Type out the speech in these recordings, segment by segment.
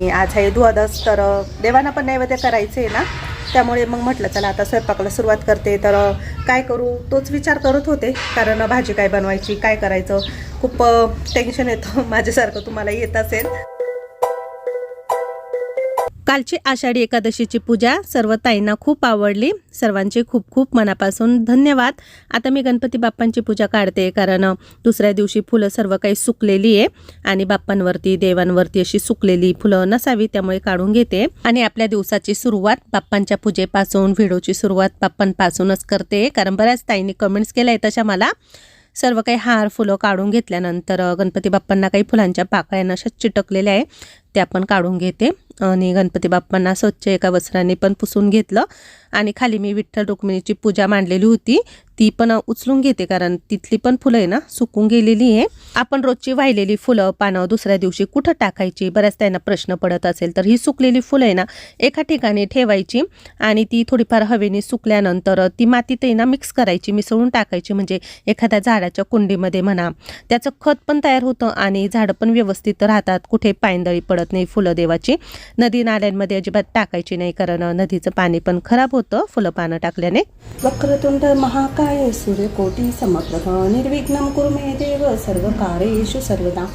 आज हे द्वादश तर देवांना पण नैवेद्य करायचे आहे ना? त्यामुळे मग म्हटलं चला आता स्वयंपाकाला सुरुवात करते. तर काय करू? तोच विचार करत होते. कारण भाजी काय बनवायची काय करायचं? खूप टेन्शन येतं. माझ्यासारखं तुम्हाला येत असेल. कालची आषाढी एकादशीची पूजा सर्व ताईंना खूप आवडली. सर्वांचे खूप खूप मनापासून धन्यवाद. आता मी गणपती बाप्पांची पूजा काढते कारण दुसऱ्या दिवशी फुलं सर्व काही सुकलेली आहे आणि बाप्पांवरती देवांवरती अशी सुकलेली फुलं नसावी त्यामुळे काढून घेते. आणि आपल्या दिवसाची सुरुवात बाप्पांच्या पूजेपासून व्हिडिओची सुरुवात बाप्पांपासूनच करते. कारण बऱ्याच ताईंनी कमेंट्स केल्या आहेत तशा मला. सर्व काही हार फुलं काढून घेतल्यानंतर गणपती बाप्पांना काही फुलांच्या पाकळ्यांना अशा चिटकलेल्या आहे. त्या पण काढून घेते. आणि गणपती बाप्पांना स्वच्छ एका वस्त्राने पण पुसून घेतलं. आणि खाली मी विठ्ठल रुक्मिणीची पूजा मांडलेली होती. ती पण उचलून घेते कारण तिथली पण फुलं आहे ना सुकून गेलेली आहे. आपण रोजची वाहिलेली फुलं पानं दुसऱ्या दिवशी कुठं टाकायची? बऱ्याच त्यांना प्रश्न पडत असेल. तर ही सुकलेली फुलं आहे ना एका ठिकाणी ठेवायची आणि ती थोडीफार हवेने सुकल्यानंतर ती मातीत ना मिक्स करायची मिसळून टाकायची. म्हणजे एखाद्या झाडाच्या कुंडीमध्ये म्हणा त्याचं खत पण तयार होतं आणि झाडं पण व्यवस्थित राहतात कुठे पायंदळी पडत नाही फुलं देवाची. नदी नाल्यांमध्ये अजिबात टाकायची नाही कारण नदीचं पाणी पण खराब होतं फुलं पानं टाकल्याने. वक्रतुंड महाकाय सूर्यकोटी समप्रभ निर्विघ्नं कुरु मे देव सर्व कार्येषु सर्वदा.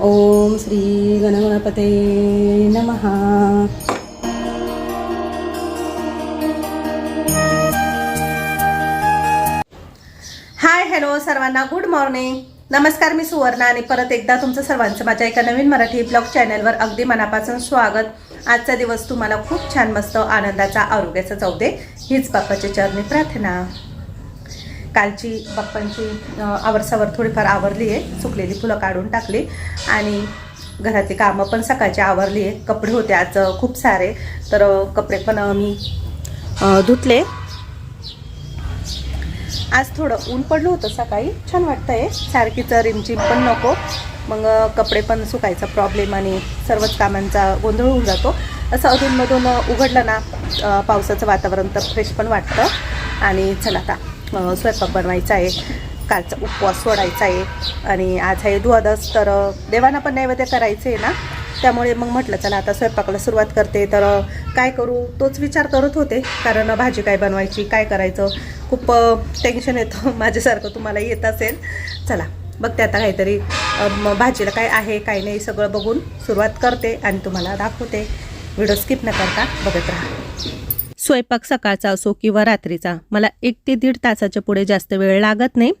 ओम श्री गणगणपते नमः. हाय हॅलो सर्वांना गुड मॉर्निंग. नमस्कार मी सुवर्णा आणि परत एकदा तुमचं सर्वांचं माझ्या एका नवीन मराठी ब्लॉग चॅनलवर अगदी मनापासून स्वागत. आजचा दिवस तुम्हाला खूप छान मस्त आनंदाचा आरोग्याचा जाऊ दे हीच बाप्पाची चरणी प्रार्थना. कालची बाप्पांची आवरसावर थोडीफार आवरली आहे सुकलेली फुलं काढून टाकली आणि घरातली कामं पण सकाळची आवरली आहे कपडे होते आज खूप सारे तर कपडे पण मी धुतले. आज थोडं ऊन पडलं होतं सकाळी. छान वाटतं आहे सारखीचं रिमझिम पण नको. मग कपडे पण सुकायचा प्रॉब्लेम आणि सर्वच कामांचा गोंधळ होऊन जातो. असं अधूनमधून उघडलं ना पावसाचं वातावरण तर फ्रेश पण वाटतं. आणि चला आता स्वयंपाक बनवायचा आहे कालचा उपवास सोडायचा आहे आणि आज आहे दुवादस तर देवांना पण नैवेद्य करायचं आहे ना. त्यामुळे मग म्हटलं चला आता स्वयंपाकाला सुरुवात करते. तर काय करू? तोच विचार करत होते. कारण भाजी काय बनवायची काय करायचं? खूप टेन्शन येतं. माझ्यासारखं तुम्हाला येत असेल. चला बघते आता काहीतरी भाजीला काय आहे काय नाही सगळं बघून सुरुवात करते आणि तुम्हाला दाखवते. व्हिडिओ स्किप न करता बघत राहा. स्वयंपाक सकाळचा असो किंवा रात्रीचा. मला एक ते दीड तासाच्या पुढे जास्त वेळ लागत नाही.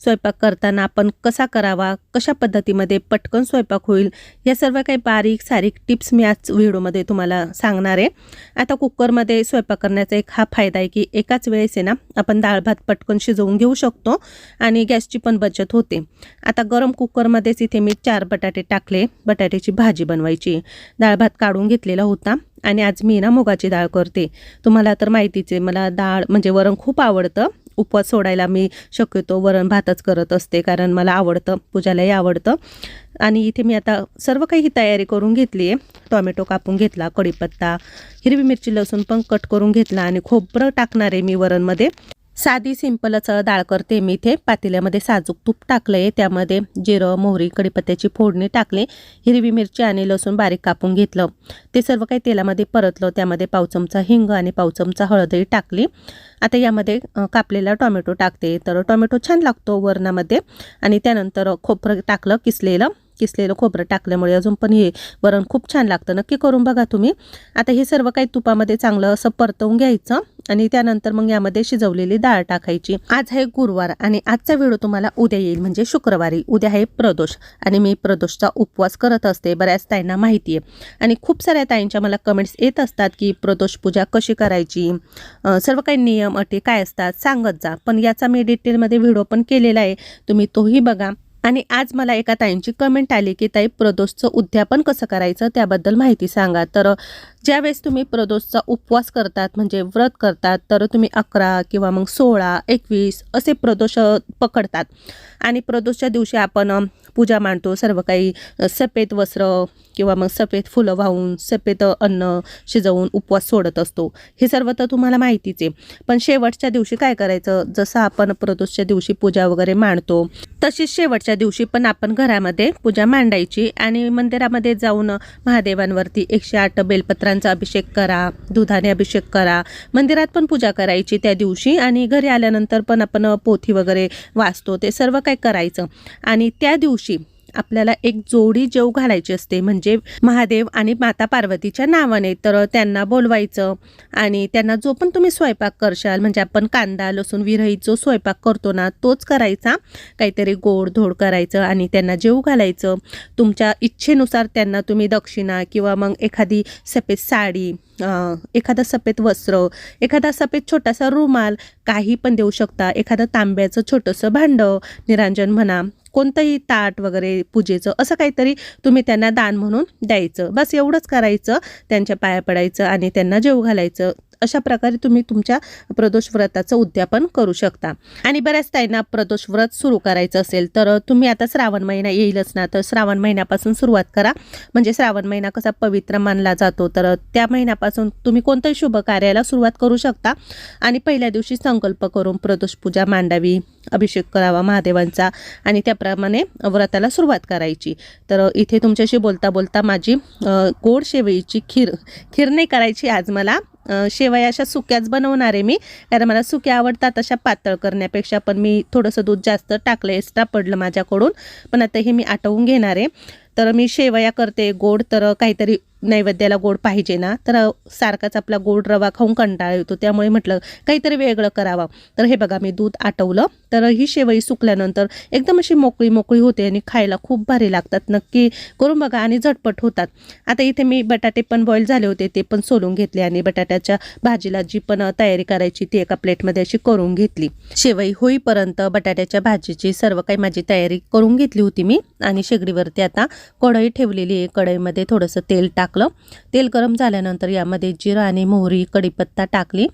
स्वयंपाक करताना आपण कसा करावा? कशा पद्धतीमध्ये पटकन स्वयंपाक होईल? या सर्व काही बारीक सारीक टिप्स मी आज व्हिडिओमध्ये तुम्हाला सांगणार आहे. आता कुकरमध्ये स्वयंपाक करण्याचा एक हा फायदा आहे की एकाच वेळेस आहे ना आपण डाळ भात पटकन शिजवून घेऊ शकतो आणि गॅसची पण बचत होते. आता गरम कुकरमध्येच इथे मी चार बटाटे टाकले. बटाट्याची भाजी बनवायची. डाळ भात काढून घेतलेला होता. आणि आज मी ना मुगाची डाळ करते. तुम्हाला तर माहितीच आहे मला डाळ म्हणजे वरण खूप आवडतं. उपवास सोडायला मी शक्यतो वरण भातच करत असते कारण मला आवडतं पूजालाही आवडतं. आणि इथे मी आता सर्व काही ही तयारी करून घेतली आहे. टॉमॅटो कापून घेतला कढीपत्ता हिरवी मिरची लसूण पण कट करून घेतला आणि खोबरं टाकणार आहे मी वरणमध्ये. साधी सिंपलच डाळ करते मी इथे. पातेल्यामध्ये साजूक तूप टाकलं आहे त्यामध्ये जिरं मोहरी कढीपत्त्याची फोडणी टाकली हिरवी मिरची आणि लसूण बारीक कापून घेतलं. ते सर्व काही तेलामध्ये परतलं. त्यामध्ये पाव चमचा हिंग आणि पाव चमचा हळदही टाकली. आता यामध्ये कापलेला टोमॅटो टाकते. तर टोमॅटो छान लागतो वरणामध्ये. आणि त्यानंतर खोबरं टाकलं किसलेलं. किसलेलं खोबरं टाकल्यामुळे अजून पण हे वरण खूप छान लागतं. नक्की करून बघा तुम्ही. आता हे सर्व काही तुपामध्ये चांगलं असं परतवून घ्यायचं आणि त्यानंतर मग यामध्ये शिजवलेली डाळ टाकायची. आज आहे गुरुवार आणि आजचा व्हिडिओ तुम्हाला उद्या येईल म्हणजे शुक्रवारी. उद्या आहे प्रदोष आणि मी प्रदोषचा उपवास करत असते बऱ्याच ताईंना माहिती आहे आणि खूप साऱ्या ताईंच्या मला कमेंट्स येत असतात की प्रदोष पूजा कशी करायची? सर्व काही नियम अटी काय असतात? सांगत जा. पण याचा मी डिटेलमध्ये व्हिडिओ पण केलेला आहे. तुम्ही तोही बघा. आणि आज मला एका ताईंची कमेंट आली की ताई प्रदोषचं उद्यापन कसं करायचं? त्याबद्दल माहिती सांगा. तर ज्यावेळेस तुम्ही प्रदोषचा उपवास करतात म्हणजे व्रत करतात तर तुम्ही अकरा किंवा मग सोळा एकवीस असे प्रदोष पकडतात. आणि प्रदोषच्या दिवशी आपण पूजा मांडतो. सर्व काही सफेद वस्त्र किंवा मग सफेद फुलं वाहून सफेद अन्न शिजवून उपवास सोडत असतो. हे सर्व तर तुम्हाला माहितीच आहे. पण शेवटच्या दिवशी काय करायचं? जसं आपण प्रदोषच्या दिवशी पूजा वगैरे मांडतो तशीच शेवटच्या दिवशी पण आपण घरामध्ये पूजा मांडायची. आणि मंदिरामध्ये जाऊन महादेवांवरती एकशे आठ बेलपत्रा बेलपत्रांचा अभिषेक करा दुधाने अभिषेक करा मंदिरात पण पूजा करायची त्या दिवशी आणि घरी आल्यानंतर पण आपण पोथी वगैरे वाचतो ते सर्व काही करायचं. आणि त्या दिवशी आपल्याला एक जोडी जेव घालायची असते म्हणजे महादेव आणि माता पार्वतीच्या नावाने. तर त्यांना बोलवायचं आणि त्यांना जो पण तुम्ही स्वयंपाक करशाल म्हणजे आपण कांदा लसूण विरहीत जो स्वयंपाक करतो ना तोच करायचा. काहीतरी गोड धोड करायचं आणि त्यांना जेव घालायचं. तुमच्या इच्छेनुसार त्यांना तुम्ही दक्षिणा किंवा मग एखादी सफेद साडी एखादा सफेद वस्त्र एखादा सफेद छोटासा रुमाल काही पण देऊ शकता. एखादं तांब्याचं छोटंसं भांडं निरांजन म्हणा कोणतंही ताट वगैरे पूजेचं असं काहीतरी तुम्ही त्यांना दान म्हणून द्यायचं. बस एवढंच करायचं त्यांच्या पाया पडायचं आणि त्यांना जेव घालायचं. अशा प्रकारे तुम्ही तुमच्या प्रदोष व्रताचं उद्यापन करू शकता. आणि बऱ्याच ताईंना प्रदोष व्रत सुरू करायचं असेल तर तुम्ही आता श्रावण महिना येईलच ना तर श्रावण महिन्यापासून सुरुवात करा. म्हणजे श्रावण महिना कसा पवित्र मानला जातो तर त्या महिन्यापासून तुम्ही कोणत्याही शुभ कार्याला सुरुवात करू शकता. आणि पहिल्या दिवशी संकल्प करून प्रदोष पूजा मांडावी अभिषेक करावा महादेवांचा आणि त्याप्रमाणे व्रताला सुरुवात करायची. तर इथे तुमच्याशी बोलता बोलता माझी गोड शेवईची खीर खीर नाही करायची आज मला शेवया अशा सुक्याच बनवणार आहे मी. कारण मला सुक्या आवडतात अशा पातळ करण्यापेक्षा पण मी थोडंसं दूध जास्त टाकलं एक्स्ट्रा पडलं माझ्याकडून. पण आता हे मी आटवून घेणार आहे. तर मी शेवया करते गोड तर काहीतरी नैवेद्याला गोड पाहिजे ना तर सारखाच आपला गोड रवा खाऊन कंटाळा येतो. त्यामुळे म्हटलं काहीतरी वेगळं करावं. तर हे बघा मी दूध आटवलं. तर ही शेवई सुकल्यानंतर एकदम अशी मोकळी मोकळी होते आणि खायला खूप भारी लागतात. नक्की करून बघा आणि झटपट होतात. आता इथे मी बटाटे पण बॉईल झाले होते ते पण सोलून घेतले आणि बटाट्याच्या भाजीला जी पण तयारी करायची ती एका प्लेटमध्ये अशी करून घेतली. शेवई होईपर्यंत बटाट्याच्या भाजीची सर्व काही माझी तयारी करून घेतली होती मी. आणि शेगडीवरती आता कढई ठेवलेली आहे. कढईमध्ये थोडंसं तेल टाक टाकलं. तेल गरम झाल्यानंतर यामध्ये जिरं आणि मोहरी कढीपत्ता टाकली.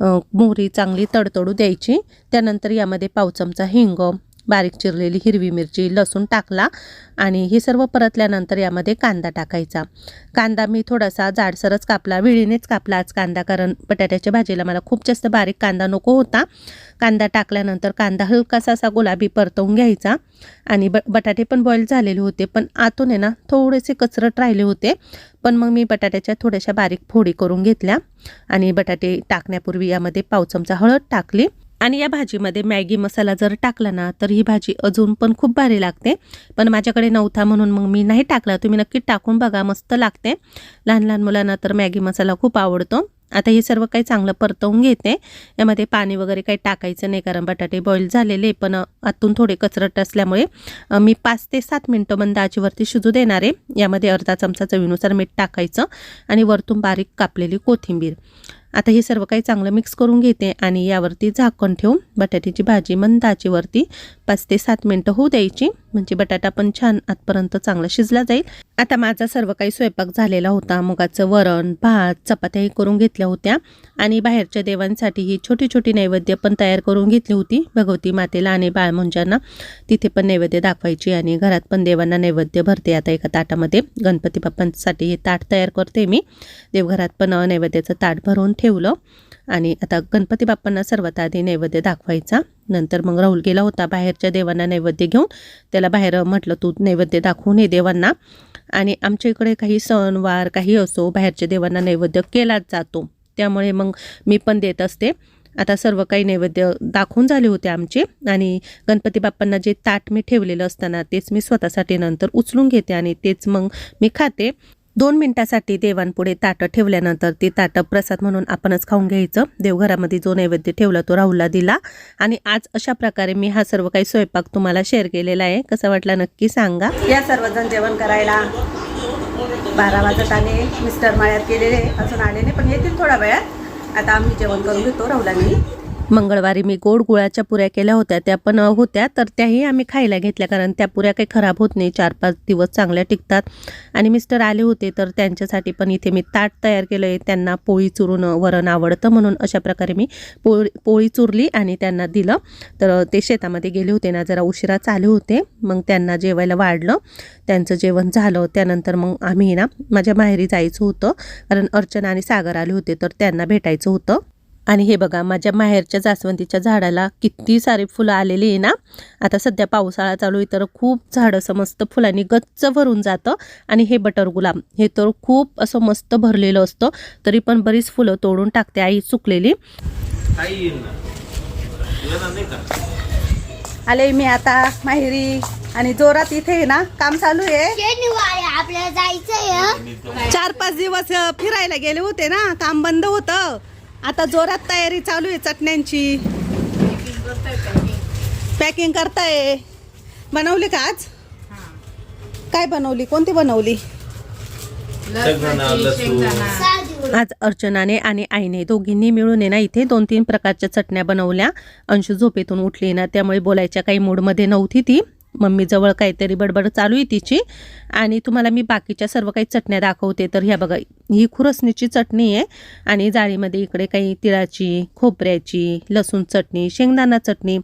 मोहरी चांगली तडतडू द्यायची. त्यानंतर यामध्ये पाव चमचा हिंग बारीक चिरलेली हिरवी मिरची लसूण टाकला आणि हे सर्व परतल्यानंतर यामध्ये कांदा टाकायचा. कांदा मी थोडासा जाडसरच कापला विळीनेच कापला आज कांदा कारण बटाट्याच्या भाजीला मला खूप जास्त बारीक कांदा नको होता. कांदा टाकल्यानंतर कांदा हलकासा असा गुलाबी परतवून घ्यायचा आणि ब बटाटे पण बॉईल झालेले होते पण आतून आहे ना थोडेसे कचरट राहिले होते. पण मग मी बटाट्याच्या थोड्याशा बारीक फोडी करून घेतल्या आणि बटाटे टाकण्यापूर्वी यामध्ये पाव चमचा हळद टाकली. आणि या भाजीमध्ये मॅगी मसाला जर टाकला ना तर ही भाजी अजून पण खूप भारी लागते. पण माझ्याकडे नव्हता म्हणून मग मी नाही टाकला. तुम्ही नक्की टाकून बघा मस्त लागते. लहान लहान मुलांना तर मॅगी मसाला खूप आवडतो. आता हे सर्व काही चांगलं परतवून घेते. यामध्ये पाणी वगैरे काही टाकायचं नाही कारण बटाटे बॉईल झालेले पण आतून थोडे कचरट असल्यामुळे मी पाच ते सात मिनटं मंद आजीवरती शिजू देणार आहे. यामध्ये अर्धा चमचा चवीनुसार मीठ टाकायचं आणि वरतून बारीक कापलेली कोथिंबीर. आता हे सर्व काही चांगलं मिक्स करून घेते आणि यावरती झाकण ठेवून बटाट्याची भाजी मंद आचेवरती पाच ते सात मिनटं होऊ द्यायची. म्हणजे बटाटा पण छान आतपर्यंत चांगला शिजला जाईल. आता माझा सर्व काही स्वयंपाक झालेला होता. मुगाचं वरण भात चपात्याही करून घेतल्या होत्या. आणि बाहेरच्या देवांसाठी ही छोटी छोटी नैवेद्य पण तयार करून घेतली होती. भगवती मातेला आणि बाळमुंजांना. तिथे पण नैवेद्य दाखवायची आणि घरात पण देवांना नैवेद्य भरते. आता एका ताटामध्ये गणपती बाप्पांसाठी हे ताट तयार करते मी. देवघरात पण नैवेद्याचं ताट भरून ठेवलं. आणि आता गणपती बाप्पांना सर्वात आधी नैवेद्य दाखवायचा. नंतर मग राहुल गेला होता बाहेरच्या देवांना नैवेद्य घेऊन. त्याला बाहेर म्हटलं तू नैवेद्य दाखवून ये देवांना. आणि आमच्या इकडे काही सणवार काही असो बाहेरच्या देवांना नैवेद्य केलाच जातो. त्यामुळे मग मी पण देत असते. आता सर्व काही नैवेद्य दाखवून झाले होते आमचे. आणि गणपती बाप्पांना जे ताट मी ठेवलेलं असताना तेच मी स्वतःसाठी नंतर उचलून घेते आणि तेच मग मी खाते. दोन मिनिटासाठी देवांपुढे ताटं ठेवल्यानंतर ती ताटं प्रसाद म्हणून आपणच खाऊन घ्यायचं. देवघरामध्ये जो नैवेद्य ठेवला तो राहुलला दिला. आणि आज अशा प्रकारे मी हा सर्व काही स्वयंपाक तुम्हाला शेअर केलेला आहे. कसा वाटला नक्की सांगा. या सर्वजण जेवण करायला बारा वाजत आले. मिस्टर माळ्यात गेलेले अजून आले नाही पण येतील थोड्या वेळात. आता आम्ही जेवण करून घेतो राहुलांनी. मंगळवारी मी गोड गुळाच्या पुऱ्या केल्या होत्या त्या पण होत्या. तर त्याही आम्ही खायला घेतल्या कारण त्या पुऱ्या काही खराब होत नाही. चार पाच दिवस चांगल्या टिकतात. आणि मिस्टर आले होते तर त्यांच्यासाठी पण इथे मी ताट तयार केलं आहे. त्यांना पोळी चुरून वरण आवडतं म्हणून अशा प्रकारे मी पोळी पोळी चुरली आणि त्यांना दिलं. तर ते शेतामध्ये गेले होते ना जरा उशिरा चालू होते. मग त्यांना जेवायला वाढलं. त्यांचं जेवण झालं. त्यानंतर मग आम्ही ना माझ्या माहेरी जायचं होतं. कारण अर्चना आणि सागर आले होते तर त्यांना भेटायचं होतं. आणि हे बघा माझ्या माहेरच्या जास्वंदीच्या झाडाला किती सारी फुलं आलेली आहे ना? आता सध्या पावसाळा चालू आहे तर खूप झाडं असं मस्त फुलांनी गच्च भरून जातं. आणि हे बटर गुलाब हे तर खूप असं मस्त भरलेलं असतं तरी पण बरीच फुलं तोडून टाकते आई चुकलेली आले मी आता माहेरी आणि जोरात इथे आहे ना काम चालू आहे. आपल्याला जायचंय चार पाच दिवस फिरायला गेले होते ना काम बंद होतं. आता जोरात तयारी चालू आहे चटण्यांची. पॅकिंग करताय. बनवली का आज? काय बनवली? कोणती बनवली? आज अर्चनाने आणि आईने दोघींनी मिळून आहे ना इथे दोन तीन प्रकारच्या चटण्या बनवल्या. अंशू झोपेतून उठली ना त्यामुळे बोलायच्या काही मूडमध्ये नव्हती ती. मम्मीजवळ काहीतरी बडबड चालू आहे तिची. आणि तुम्हाला मी बाकीच्या सर्व काही चटण्या दाखवते. तर ह्या बघा ही खुरसणीची चटणी आहे. आणि जाळीमध्ये इकडे काही तिळाची खोबऱ्याची लसूण चटणी शेंगदाणा चटणी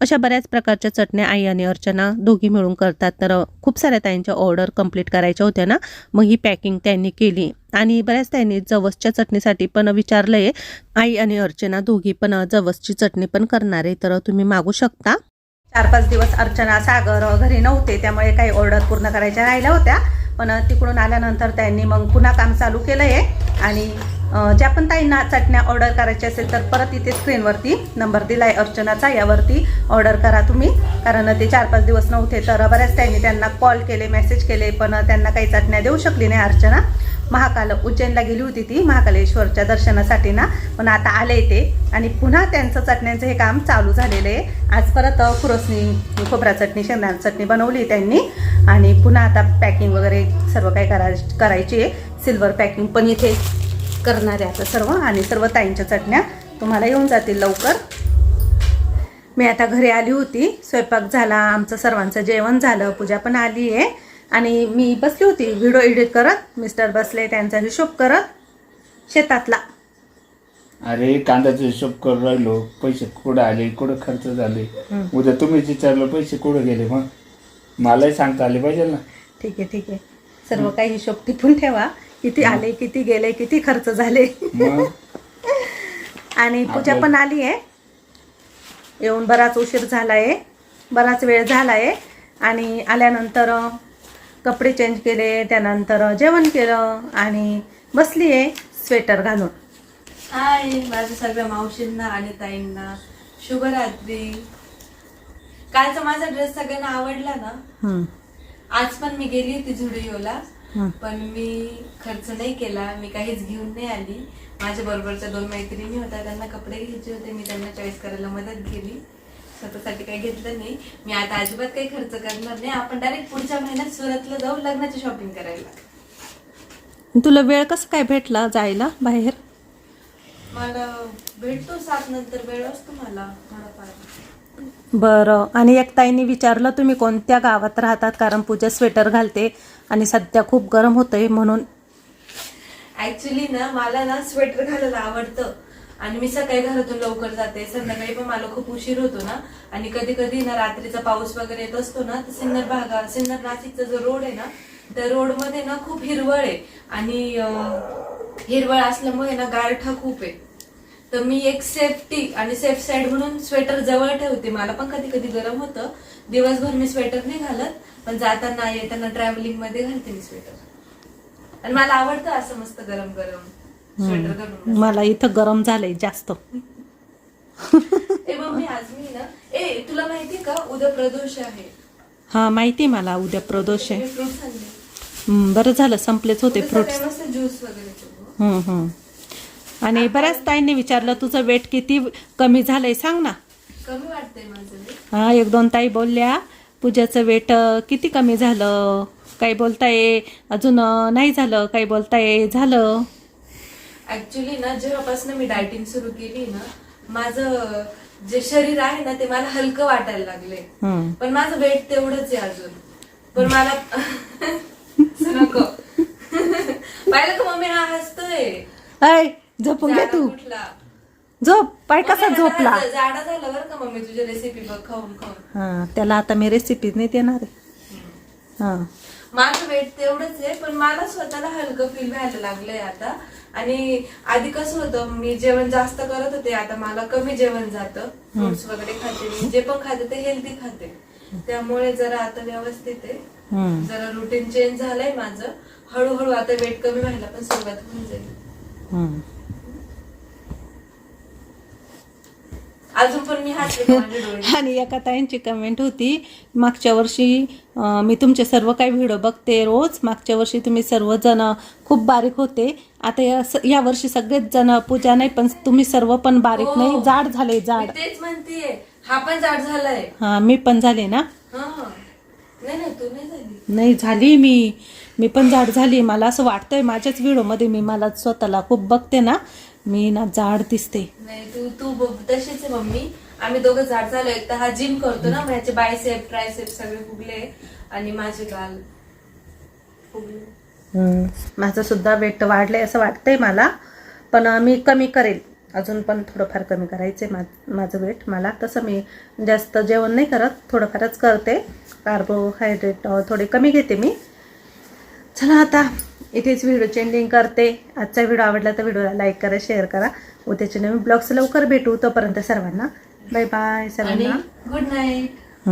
अशा बऱ्याच प्रकारच्या चटण्या आई आणि अर्चना दोघी मिळून करतात. तर खूप साऱ्या त्यांच्या ऑर्डर कंप्लीट करायच्या होत्या ना मग ही पॅकिंग त्यांनी केली. आणि बऱ्याच त्यांनी जवसच्या चटणीसाठी पण विचारलं आहे आई आणि अर्चना दोघी पण जवसची चटणी पण करणार आहे. तर तुम्ही मागू शकता. चार पाच दिवस अर्चना सागर घरी नव्हते त्यामुळे काही ऑर्डर पूर्ण करायच्या राहिल्या होत्या. पण तिकडून आल्यानंतर त्यांनी मग पुन्हा काम चालू केलं आहे आणि ज्या पण ताईंना चटण्या ऑर्डर करायच्या असेल तर परत इथे स्क्रीनवरती नंबर दिला आहे अर्चनाचा. यावरती ऑर्डर करा तुम्ही. कारण ते चार पाच दिवस नव्हते तर बऱ्याच त्यांनी त्यांना कॉल केले मेसेज केले पण त्यांना काही चटण्या देऊ शकली नाही अर्चना. महाकाल उज्जैनला गेली होती ती महाकालेश्वरच्या दर्शनासाठी ना. पण आता आले ते. आणि पुन्हा त्यांचं चटण्यांचं हे काम चालू झालेलं आहे. आज परत खुरसणी खोबरा चटणी शेंगदाणा चटणी बनवली त्यांनी. आणि पुन्हा आता पॅकिंग वगैरे सर्व काही करा करायची आहे. सिल्वर पॅकिंग पण इथे करणार आहे आता सर्व. आणि सर्व ताईंच्या चटण्या तुम्हाला येऊन जातील लवकर. मी आता घरी आली होती. स्वयंपाक झाला. आमचं सर्वांचं जेवण झालं. पूजा पण आली आहे. आणि मी बसली होती व्हिडिओ एडिट करत मिस्टर बसले त्यांचा हिशोब करत शेतातला. अरे कांद्याचा हिशोब करून राहिलो पैसे कुठं आले कुठं खर्च झाले? उद्या तुम्हीच विचारलं पैसे कुठं गेले मग? मलाही सांगता आले पाहिजे ना. ठीक आहे ठीक आहे. सर्व काही हिशोब टिपून ठेवा. किती आले किती गेले किती खर्च झाले. मग? आणि पूजा पण आली आहे. येऊन बराच उशीर झाला आहे बराच वेळ झाला आहे आणि आल्यानंतर अ, कपडे चेंज केले त्यानंतर जेवण केलं आणि बसली आहे स्वेटर घालून. हाय माझ्या सगळ्या मावशींना आणि ताईंना शुभरात्री. कालचा माझा ड्रेस सगळ्यांना आवडला ना. आज पण मी गेली होती झुडिओला. पण मी खर्च नाही केला मी काहीच घेऊन नाही आली. माझ्या बरोबरच्या दोन मैत्रिणी होत्या त्यांना कपडे घ्यायचे होते मी त्यांना चॉईस करायला मदत केली. स्वतःसाठी काही घेतलं नाही. मी आता अजिबात काही खर्च करणार नाही. आपण डायरेक्ट पुढच्या महिन्यात सुरतला जाऊ लग्नाची शॉपिंग करायला तुला वेळ कसं काय भेटला जायला बाहेर? मला भेटतो सात नंतर वेळ असतो मला. थोडाफार बरं. आणि एक ताईंनी विचारलं तुम्ही कोणत्या गावात राहतात? कारण पूजा स्वेटर घालते आणि सध्या खूप गरम होतंय म्हणून. ऍक्च्युली ना मला ना स्वेटर घालायला आवडतं. आणि मी सकाळी घरातून लवकर जाते. संध्याकाळी पण मला खूप उशीर होतो ना. आणि कधी कधी ना रात्रीचा पाऊस वगैरे येत असतो ना तर सिन्नर भागा सिन्नर नाशिकचा जो रोड आहे ना त्या रोडमध्ये ना खूप हिरवळ आहे. आणि हिरवळ असल्यामुळे ना गारठा खूप आहे. तर मी एक सेफ्टी आणि सेफ साईड म्हणून स्वेटर जवळ ठेवते. मला पण कधी कधी गरम होतं. दिवसभर मी स्वेटर नाही घालत पण जाताना येताना ट्रॅव्हलिंगमध्ये घालते मी स्वेटर आणि मला आवडतं असं मस्त गरम गरम मला इथं गरम झालंय जास्त. ए मम्मी आज मी ना ए तुला माहिती का? उद्या प्रदोष आहे. हा माहिती मला उद्या प्रदोष आहे. बरं झालं संपलेच होते फ्रुट्स. मस्त ज्यूस वगैरे. आणि बऱ्याच ताईंनी विचारलं तुझं वेट किती कमी झालंय सांग ना. कमी वाटतंय. हा एक दोन ताई बोलल्या पूजाचं वेट किती कमी झालं? काही बोलताय अजून नाही झालं काही बोलताय झालं? ऍक्च्युली ना जेव्हापासून मी डायटिंग सुरू केली ना माझं जे शरीर आहे ना ते मला हलकं वाटायला लागले. पण माझं वेट तेवढंच आहे अजून. पण मला नको. पाहिलं का मम्मी हा हसतोय. झोपून घे तू? झोप पाय कसा झोपला. जाडा झाला बरं का मम्मी तुझ्या रेसिपी बघ खाऊन खाऊन. हा त्याला आता मी रेसिपी नाही देणार आहे. हा. माझं वेट तेवढंच आहे पण मला स्वतःला हलकं फील व्हायला लागलंय आता. आणि आधी कसं होतं मी जेवण जास्त करत होते आता मला कमी जेवण जातं. फ्रुट्स वगैरे खाते मी. जे पण खाते ते हेल्दी खाते. त्यामुळे जरा आता व्यवस्थित आहे. जरा रुटीन चेंज झालंय माझं. हळूहळू आता वेट कमी व्हायला पण सुरुवात होऊन जाईल. अजून पण मी हसले आणि एका ताईंची कमेंट होती मागच्या वर्षी मी तुमचे सर्व काही व्हिडिओ बघते रोज. मागच्या वर्षी तुम्ही सर्वजण खूप बारीक होते. आता या वर्षी सगळेच जण पूजा नाही पण तुम्ही सर्व पण बारीक हो. नाही. जाड झाले जाड. तेच म्हणतेय हा पण जाड झालाय. हा मी पण झाले ना? हा. नाही झाली. मी. मी पण जाड झाली. मला असं वाटतंय माझ्याच व्हिडिओमध्ये मी मला स्वतःला खूप बघते ना. मी ना जाड दिसते. नाही तू तू तशीच आहे मम्मी. आम्ही दोघं जाड झालो. एक तर हा जिम करतो ना माझे बायसेप ट्रायसेप सगळे फुगले आणि माझे गाल फुगले. माझं सुद्धा वेट वाढलंय असं वाटतंय मला पण अं, मी कमी करेल. अजून पण थोडंफार कमी करायचंय मा माझं वेट मला तसं मी जास्त जेवण नाही करत थोडंफारच करते. कार्बोहायड्रेट थोडे कमी घेते मी. चला आता इथेच व्हिडिओ एंडिंग करते. आजचा व्हिडिओ आवडला तर व्हिडिओला लाईक करा शेअर करा. उद्याच्या नवीन ब्लॉग्स लवकर भेटू. तोपर्यंत सर्वांना बाय बाय सर्वांना. Good night.